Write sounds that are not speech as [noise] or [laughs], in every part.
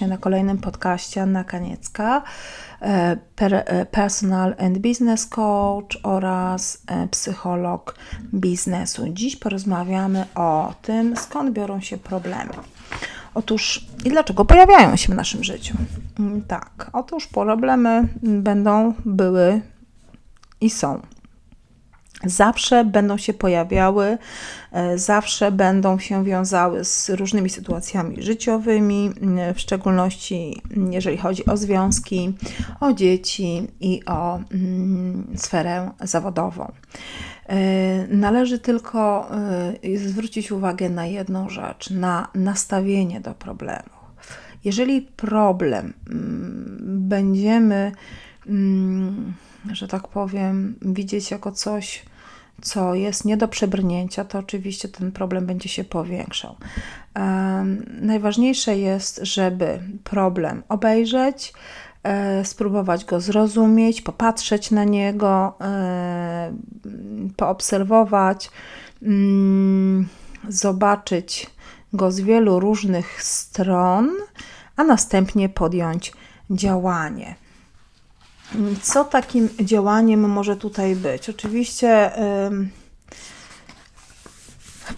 na kolejnym podcaście Anna Kaniecka, e, e, personal and business coach oraz e, psycholog biznesu. Dziś porozmawiamy o tym, skąd biorą się problemy. Otóż i dlaczego pojawiają się w naszym życiu? Mm, tak, otóż problemy będą, były i są zawsze będą się pojawiały, e, zawsze będą się wiązały z różnymi sytuacjami życiowymi, w szczególności jeżeli chodzi o związki, o dzieci i o mm, sferę zawodową. E, należy tylko e, zwrócić uwagę na jedną rzecz, na nastawienie do problemu. Jeżeli problem mm, będziemy, mm, że tak powiem, widzieć jako coś, co jest nie do przebrnięcia, to oczywiście ten problem będzie się powiększał. Najważniejsze jest, żeby problem obejrzeć, e, spróbować go zrozumieć, popatrzeć na niego, e, poobserwować, mm, zobaczyć go z wielu różnych stron, a następnie podjąć działanie. Co takim działaniem może tutaj być? Oczywiście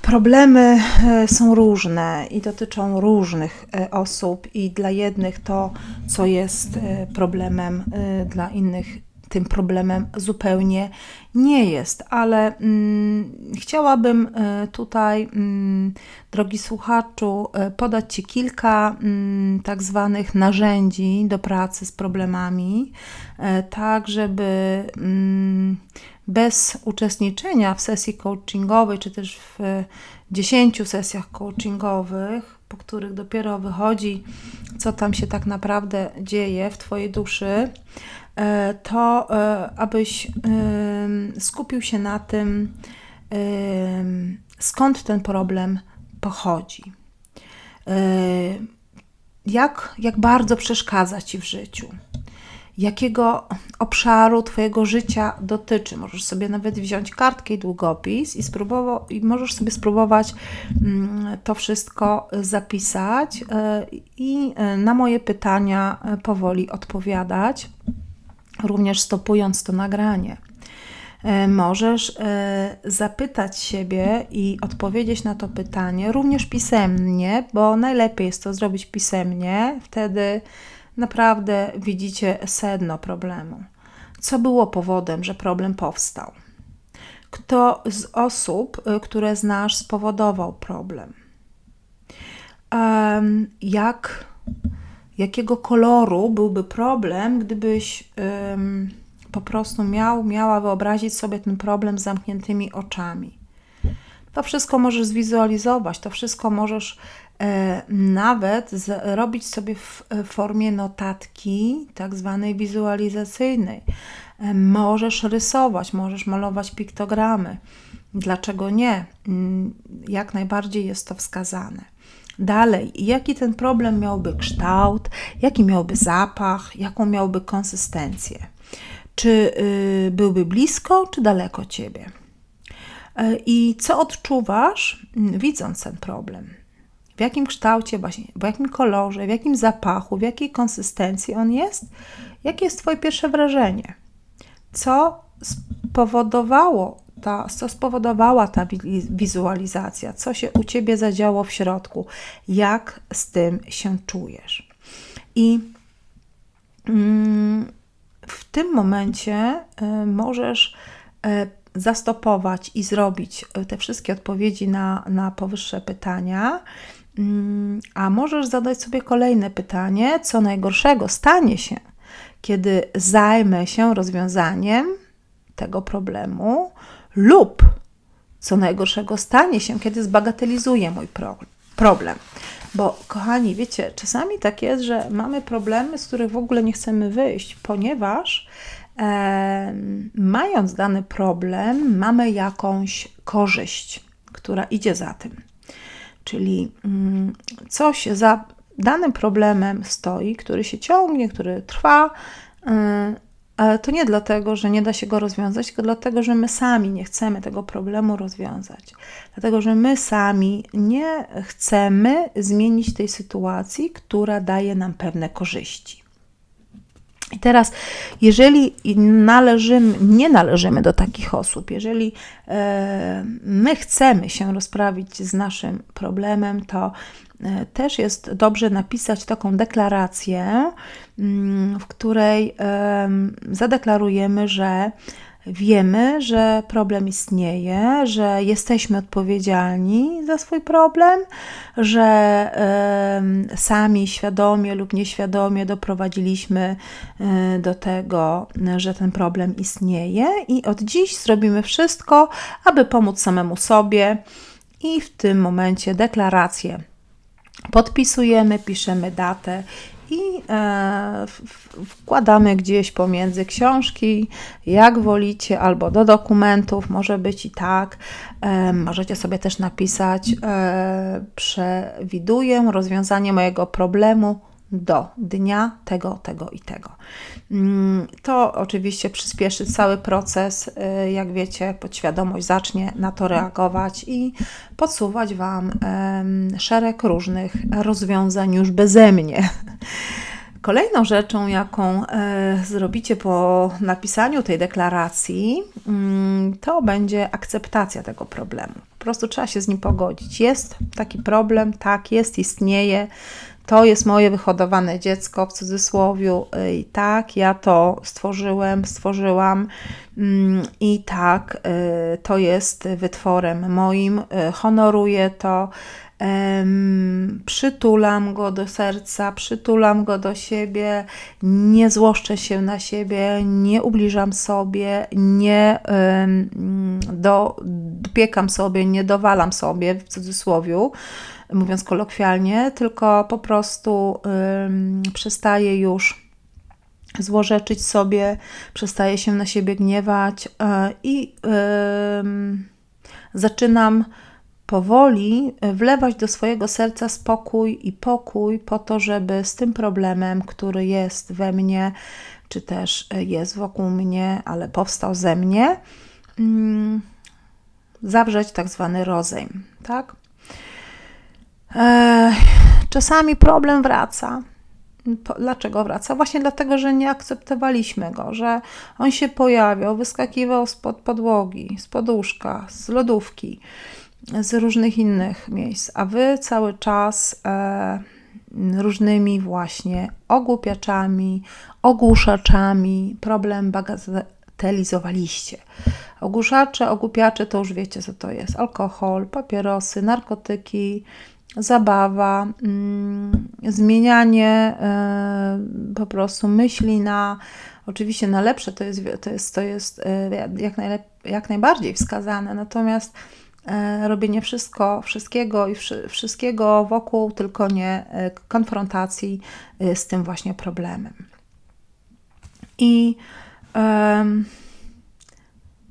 problemy e, są różne i dotyczą różnych e, osób, i dla jednych to, co jest e, problemem, dla innych tym problemem zupełnie nie jest, ale mm, chciałabym e, tutaj, mm, drogi słuchaczu, e, podać Ci kilka mm, tak zwanych narzędzi do pracy z problemami, e, tak żeby mm, bez uczestniczenia w sesji coachingowej, czy też w dziesięciu sesjach coachingowych, po których dopiero wychodzi, co tam się tak naprawdę dzieje w Twojej duszy, to e, abyś skupił się na tym, skąd ten problem pochodzi. E, jak, jak bardzo przeszkadza ci w życiu? Jakiego obszaru Twojego życia dotyczy? Możesz sobie nawet wziąć kartkę i długopis i, i możesz sobie spróbować mm, to wszystko zapisać i na moje pytania powoli odpowiadać również stopując to nagranie. E, możesz e, zapytać siebie i odpowiedzieć na to pytanie również pisemnie, bo najlepiej jest to zrobić pisemnie, wtedy naprawdę widzicie sedno problemu. Co było powodem, że problem powstał? Kto z osób, e, które znasz, spowodował problem? Jak jakiego koloru byłby problem, gdybyś ym, po prostu miał, miała wyobrazić sobie ten problem z zamkniętymi oczami. To wszystko możesz zwizualizować, to wszystko możesz e, nawet zrobić sobie w e, formie notatki, tak zwanej wizualizacyjnej. E, możesz rysować, możesz malować piktogramy. Dlaczego nie? Mm, jak najbardziej jest to wskazane. Dalej, jaki ten problem miałby kształt, jaki miałby zapach, jaką miałby konsystencję. Czy y, byłby blisko, czy daleko ciebie? Y, I co odczuwasz, y, widząc ten problem? W jakim kształcie, właśnie, w jakim kolorze, w jakim zapachu, w jakiej konsystencji on jest? Jakie jest Twoje pierwsze wrażenie? Co spowodowało ta, co spowodowała ta wizualizacja, co się u ciebie zadziało w środku, jak z tym się czujesz. I mm, w tym momencie y, możesz y, zastopować i zrobić y, te wszystkie odpowiedzi na, na powyższe pytania. Mm, a możesz zadać sobie kolejne pytanie, co najgorszego stanie się, kiedy zajmę się rozwiązaniem tego problemu, lub co najgorszego stanie się, kiedy zbagatelizuję mój pro problem. Bo, kochani, wiecie, czasami tak jest, że mamy problemy, z których w ogóle nie chcemy wyjść, ponieważ e, mając dany problem, mamy jakąś korzyść, która idzie za tym. Czyli mm, coś za danym problemem stoi, który się ciągnie, który trwa, y, to nie dlatego, że nie da się go rozwiązać, tylko dlatego, że my sami nie chcemy tego problemu rozwiązać. Dlatego, że my sami nie chcemy zmienić tej sytuacji, która daje nam pewne korzyści. I teraz, jeżeli należymy, nie należymy do takich osób, jeżeli e, my chcemy się rozprawić z naszym problemem, to e, też jest dobrze napisać taką deklarację, mm, w której zadeklarujemy, że Wiemy, że problem istnieje, że jesteśmy odpowiedzialni za swój problem, że y, sami świadomie lub nieświadomie doprowadziliśmy y, do tego, że ten problem istnieje, i od dziś zrobimy wszystko, aby pomóc samemu sobie, i w tym momencie deklarację podpisujemy, piszemy datę i e, wkładamy gdzieś pomiędzy książki, jak wolicie, albo do dokumentów, może być i tak. E, możecie sobie też napisać, e, przewiduję rozwiązanie mojego problemu do dnia tego, tego i tego. Mm, to oczywiście przyspieszy cały proces. Y, jak wiecie, podświadomość zacznie na to reagować i podsuwać Wam szereg różnych rozwiązań już beze mnie. Kolejną rzeczą, jaką e, zrobicie po napisaniu tej deklaracji, mm, to będzie akceptacja tego problemu. Po prostu trzeba się z nim pogodzić. Jest taki problem, tak, jest, istnieje to jest moje wyhodowane dziecko w cudzysłowiu i tak, ja to stworzyłem, stworzyłam mm, i tak, y, to jest wytworem moim, y, honoruję to, przytulam go do serca, przytulam go do siebie, nie złoszczę się na siebie, nie ubliżam sobie, nie do, dopiekam sobie, nie dowalam sobie w cudzysłowiu mówiąc kolokwialnie, tylko po prostu ym, przestaje już złorzeczyć sobie, przestaje się na siebie gniewać yy, i yy, zaczynam powoli wlewać do swojego serca spokój i pokój po to, żeby z tym problemem, który jest we mnie, czy też jest wokół mnie, ale powstał ze mnie, yy, zawrzeć tak zwany rozejm, tak? Czasami problem wraca. Dlaczego wraca? Właśnie dlatego, że nie akceptowaliśmy go, że on się pojawiał, wyskakiwał spod podłogi, z poduszka, z lodówki, z różnych innych miejsc, a wy cały czas e, różnymi właśnie ogłupiaczami, ogłuszaczami problem bagatelizowaliście. Ogłuszacze, ogłupiacze to już wiecie, co to jest: alkohol, papierosy, narkotyki zabawa, mm, zmienianie y, po prostu myśli na, oczywiście na lepsze, to jest, to jest, to jest y, jak, najlep, jak najbardziej wskazane, natomiast y, robienie wszystko, wszystkiego i wszy, wszystkiego wokół, tylko nie konfrontacji z tym właśnie problemem. I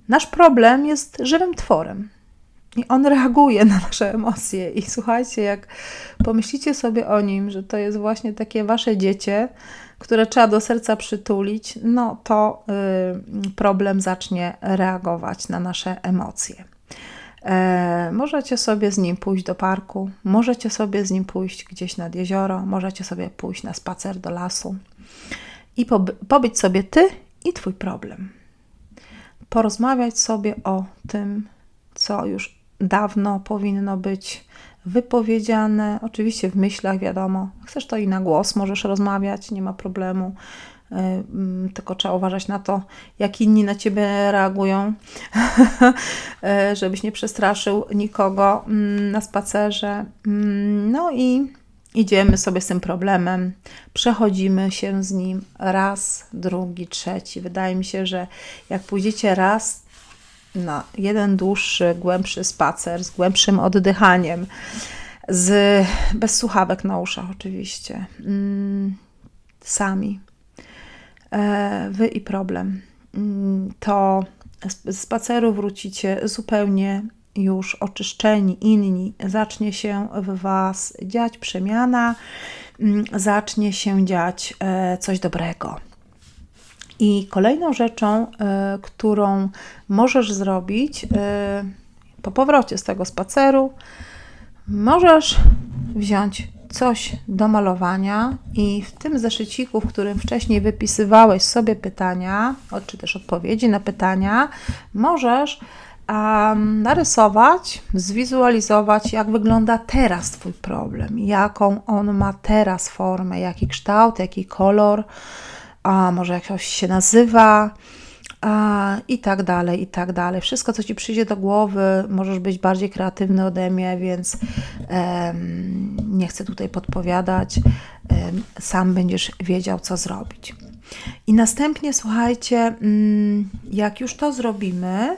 nasz problem jest żywym tworem. I on reaguje na nasze emocje. I słuchajcie, jak pomyślicie sobie o nim, że to jest właśnie takie wasze dziecię, które trzeba do serca przytulić, no to y, problem zacznie reagować na nasze emocje. E, możecie sobie z nim pójść do parku, możecie sobie z nim pójść gdzieś nad jezioro, możecie sobie pójść na spacer do lasu i pobyć sobie ty i twój problem. Porozmawiać sobie o tym, co już dawno powinno być wypowiedziane. Oczywiście w myślach, wiadomo. Chcesz to i na głos, możesz rozmawiać, nie ma problemu. E, mm, tylko trzeba uważać na to, jak inni na ciebie reagują, [laughs] e, żebyś nie przestraszył nikogo mm, na spacerze. Mm, no i idziemy sobie z tym problemem, przechodzimy się z nim raz, drugi, trzeci. Wydaje mi się, że jak pójdziecie raz, na jeden dłuższy, głębszy spacer z głębszym oddychaniem, z, bez słuchawek na uszach oczywiście, mm, sami, e, wy i problem, mm, to z spaceru wrócicie zupełnie już oczyszczeni, inni, zacznie się w Was dziać przemiana, mm, zacznie się dziać e, coś dobrego. I kolejną rzeczą, y, którą możesz zrobić y, po powrocie z tego spaceru, możesz wziąć coś do malowania i w tym zeszyciku, w którym wcześniej wypisywałeś sobie pytania, czy też odpowiedzi na pytania, możesz um, narysować, zwizualizować, jak wygląda teraz Twój problem, jaką on ma teraz formę, jaki kształt, jaki kolor, a może jakoś się nazywa a, i tak dalej, i tak dalej. Wszystko, co Ci przyjdzie do głowy, możesz być bardziej kreatywny ode mnie, więc nie chcę tutaj podpowiadać. Sam będziesz wiedział, co zrobić. I następnie, słuchajcie, mm, jak już to zrobimy,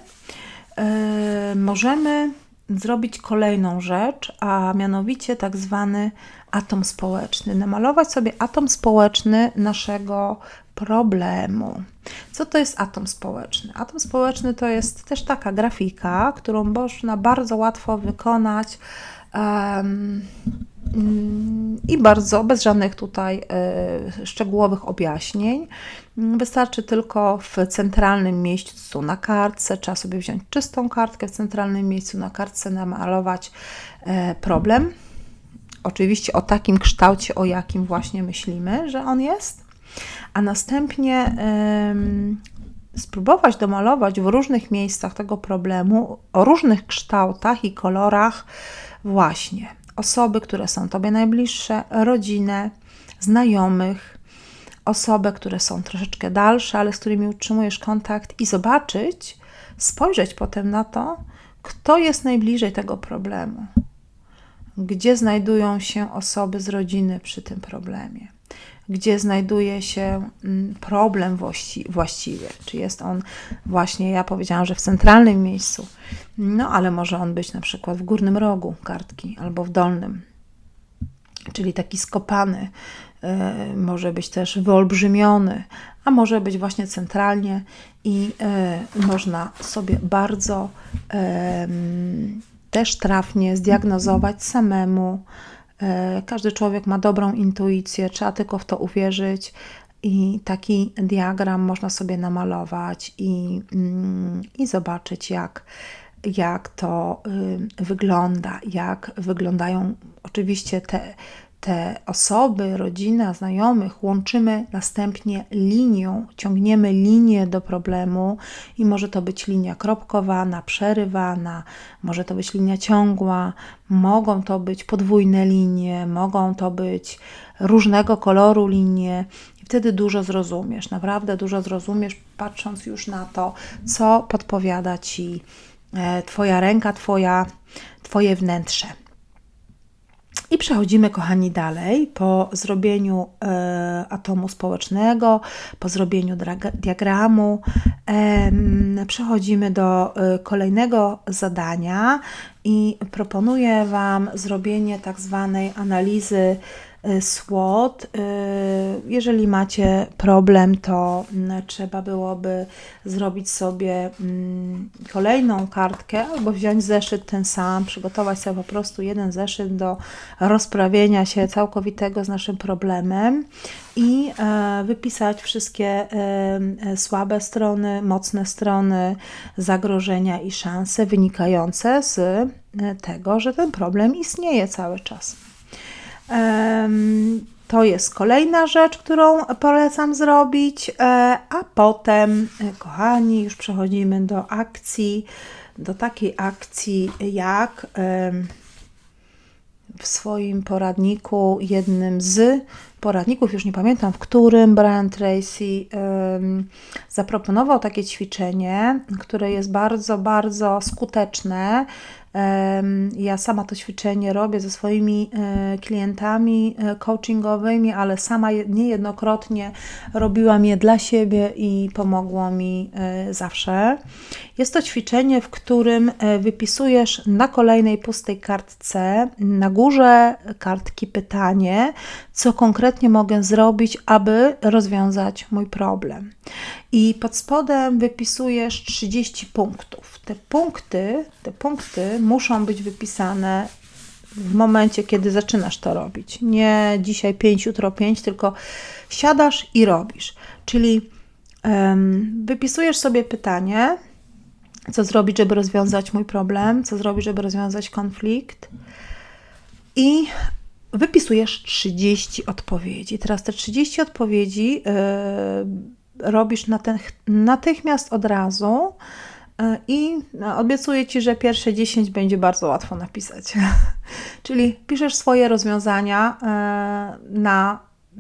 e, możemy zrobić kolejną rzecz, a mianowicie tak zwany atom społeczny. Namalować sobie atom społeczny naszego problemu. Co to jest atom społeczny? Atom społeczny to jest też taka grafika, którą można bardzo łatwo wykonać. Um, i bardzo bez żadnych tutaj y, szczegółowych objaśnień. Wystarczy tylko w centralnym miejscu na kartce, trzeba sobie wziąć czystą kartkę, w centralnym miejscu na kartce namalować y, problem. Oczywiście o takim kształcie, o jakim właśnie myślimy, że on jest a następnie spróbować domalować w różnych miejscach tego problemu, o różnych kształtach i kolorach, właśnie osoby, które są Tobie najbliższe, rodzinę, znajomych, osoby, które są troszeczkę dalsze, ale z którymi utrzymujesz kontakt i zobaczyć, spojrzeć potem na to, kto jest najbliżej tego problemu, gdzie znajdują się osoby z rodziny przy tym problemie gdzie znajduje się mm, problem właściwy. Czy jest on właśnie, ja powiedziałam, że w centralnym miejscu, no ale może on być na przykład w górnym rogu kartki albo w dolnym, czyli taki skopany, y, może być też wyolbrzymiony, a może być właśnie centralnie i y, można sobie bardzo y, też trafnie zdiagnozować samemu, każdy człowiek ma dobrą intuicję, trzeba tylko w to uwierzyć. I taki diagram można sobie namalować i, mm, i zobaczyć, jak, jak to y, wygląda, jak wyglądają oczywiście te te osoby, rodzina, znajomych łączymy następnie linią, ciągniemy linię do problemu i może to być linia kropkowana, przerywana, może to być linia ciągła, mogą to być podwójne linie, mogą to być różnego koloru linie. I wtedy dużo zrozumiesz, naprawdę dużo zrozumiesz, patrząc już na to, co podpowiada ci e, Twoja ręka, twoja, Twoje wnętrze. I przechodzimy, kochani, dalej po zrobieniu e, atomu społecznego, po zrobieniu diagramu. E, przechodzimy do e, kolejnego zadania i proponuję Wam zrobienie tak zwanej analizy Y, SWOT. Y, jeżeli macie problem, to mm, trzeba byłoby zrobić sobie mm, kolejną kartkę albo wziąć zeszyt ten sam, przygotować sobie po prostu jeden zeszyt do rozprawienia się całkowitego z naszym problemem i e, wypisać wszystkie e, e, słabe strony, mocne strony, zagrożenia i szanse wynikające z tego, że ten problem istnieje cały czas. To jest kolejna rzecz, którą polecam zrobić, e, a potem, e, kochani, już przechodzimy do akcji, do takiej akcji jak w swoim poradniku, jednym z poradników, już nie pamiętam w którym, Brian Tracy zaproponował takie ćwiczenie, które jest bardzo, bardzo skuteczne ja sama to ćwiczenie robię ze swoimi e, klientami e, coachingowymi, ale sama niejednokrotnie robiłam je dla siebie i pomogło mi e, zawsze. Jest to ćwiczenie, w którym wypisujesz na kolejnej pustej kartce, na górze kartki pytanie, co konkretnie mogę zrobić, aby rozwiązać mój problem. I pod spodem wypisujesz 30 punktów. Te punkty, te punkty muszą być wypisane w momencie, kiedy zaczynasz to robić. Nie dzisiaj 5, jutro 5, tylko siadasz i robisz. Czyli Em, Wypisujesz sobie pytanie, co zrobić, żeby rozwiązać mój problem, co zrobić, żeby rozwiązać konflikt. I wypisujesz 30 odpowiedzi. Teraz te 30 odpowiedzi yy, robisz natych- natychmiast od razu. yy, I no, obiecuję Ci, że pierwsze 10 będzie bardzo łatwo napisać. [laughs] Czyli piszesz swoje rozwiązania yy, na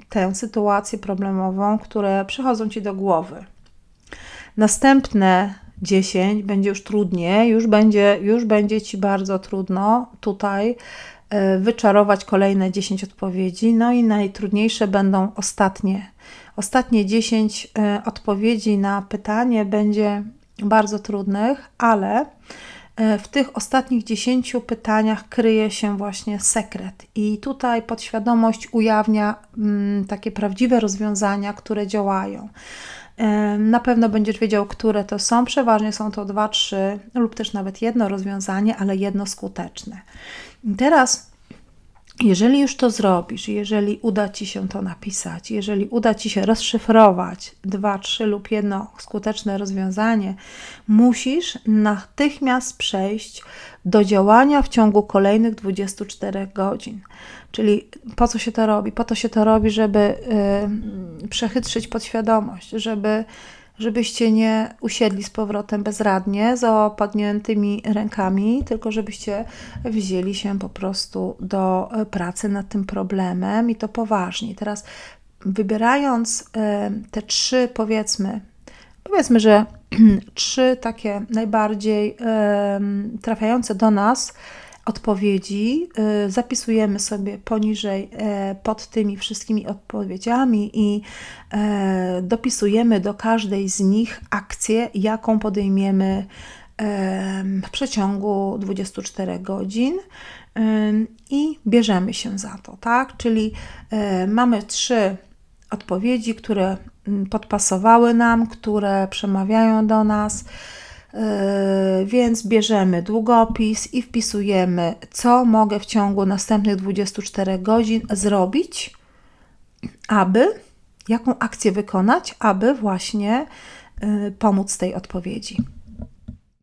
tę sytuację problemową, które przychodzą Ci do głowy. Następne 10 będzie już trudniej, już będzie, już będzie Ci bardzo trudno tutaj wyczarować kolejne 10 odpowiedzi. No i najtrudniejsze będą ostatnie. Ostatnie 10 e, odpowiedzi na pytanie będzie bardzo trudnych, ale e, w tych ostatnich 10 pytaniach kryje się właśnie sekret. I tutaj podświadomość ujawnia mm, takie prawdziwe rozwiązania, które działają. Na pewno będziesz wiedział, które to są. Przeważnie są to dwa, trzy lub też nawet jedno rozwiązanie, ale jedno skuteczne. Teraz, jeżeli już to zrobisz, jeżeli uda Ci się to napisać, jeżeli uda Ci się rozszyfrować dwa, trzy lub jedno skuteczne rozwiązanie, musisz natychmiast przejść do działania w ciągu kolejnych 24 godzin. Czyli po co się to robi? Po to się to robi, żeby y, przechytrzyć podświadomość, żeby, żebyście nie usiedli z powrotem bezradnie, z opadniętymi rękami, tylko żebyście wzięli się po prostu do y, pracy nad tym problemem i to poważnie. Teraz wybierając y, te trzy, powiedzmy, powiedzmy, że [clears throat] trzy takie najbardziej trafiające do nas odpowiedzi y, zapisujemy sobie poniżej e, pod tymi wszystkimi odpowiedziami i e, dopisujemy do każdej z nich akcję, jaką podejmiemy em, w przeciągu 24 godzin i bierzemy się za to, tak? Czyli e, mamy trzy odpowiedzi, które podpasowały nam, które przemawiają do nas. Yy, Więc bierzemy długopis i wpisujemy, co mogę w ciągu następnych 24 godzin zrobić, aby, jaką akcję wykonać, aby właśnie yy, pomóc tej odpowiedzi.